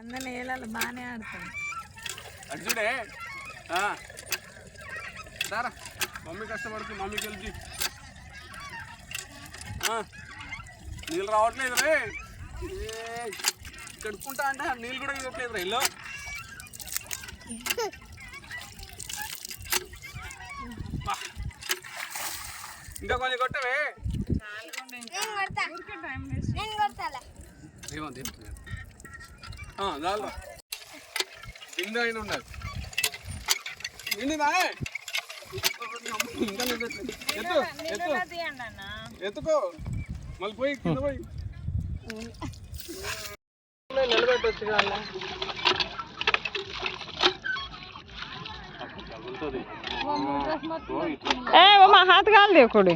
అందరిని ఏలాలి బాగానే ఆడుతుంది అటు చూడే? ఆ. దారా. మమ్మీ కష్టపడుతుంది మమ్మీకి వెళ్ళి నీళ్ళు రావట్లేదు రే. కడుక్కుంటా అంటే నీళ్ళు కూడా ఇవ్వట్లేదు రా ఇల్లు. ఇంకా కొంచెం కొట్టవే. ఏమంది చాలు బిందు అయిన. ఎత్తు ఎత్తు. ఎత్తుకో. మళ్ళీ పోయి కింద పోయి. నిలబెట్టచ్చు ఏ ఓ మా హాత్ కాలు దేవుకుడి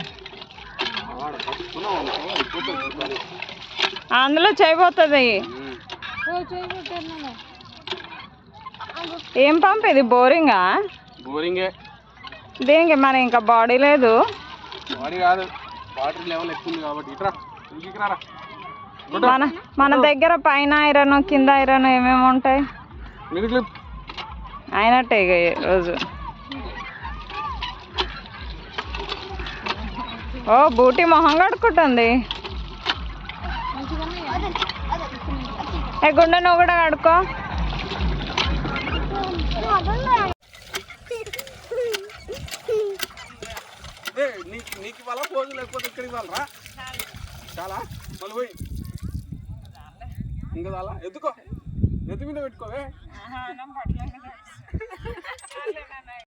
అందులో చేయబోతుంది ఏం పంప్ ఇది బోరింగా? బోరింగే. దీనికి? మరి ఇంకా బాడీ లేదు. బాడీ కాదు. వాటర్ లెవెల్ ఎక్కువ ఉంది కాబట్టి. ఇట్రా మన మన దగ్గర పైన ఐరన్ కింద ఐరన్ ఏమేమి ఉంటాయి? అయినట్టే ఇక రోజు. ఓ బూటీ మొహం కడుక్కుంటుంది. గుండె నువ్వు కూడా కడుక్కో. ఏ నీకు నీకు ఇవ్వాలా? పోజు లేకపోతే ఇక్కడికి ఇవ్వాలరా? చాలా? మళ్ళీ పోయి. ఇంకా చాలా? ఎత్తుకో. ఎత్తు మీద పెట్టుకోవే